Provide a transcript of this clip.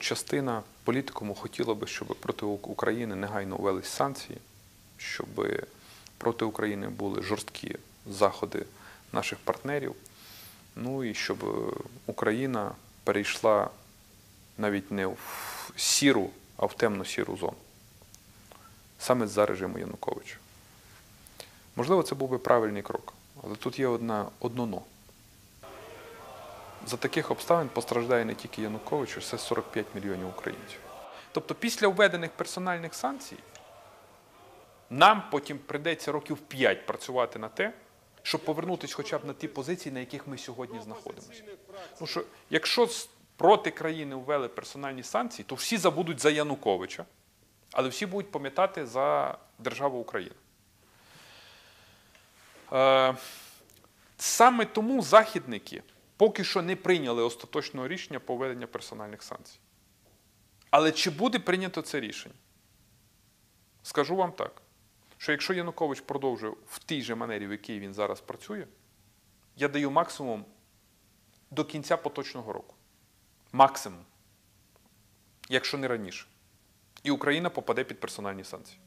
Частина політикуму хотіла би, щоб проти України негайно ввелись санкції, щоб проти України були жорсткі заходи наших партнерів. Ну і щоб Україна перейшла навіть не в сіру, а в темно-сіру зону. Саме за режиму Януковича. Можливо, це був би правильний крок, але тут є одна, одно но. За таких обставин постраждає не тільки Янукович, а все 45 мільйонів українців. Тобто після введених персональних санкцій нам потім прийдеться років 5 працювати на те, щоб повернутися хоча б на ті позиції, на яких ми сьогодні знаходимося. Ну що, якщо проти країни ввели персональні санкції, то всі забудуть за Януковича, але всі будуть пам'ятати за державу Україна. Е, Саме тому західники поки що не прийняли остаточного рішення по введенню персональних санкцій. Але чи буде прийнято це рішення? Скажу вам так, що якщо Янукович продовжує в тій же манері, в якій він зараз працює, я даю максимум до кінця поточного року. Максимум. Якщо не раніше. І Україна попаде під персональні санкції.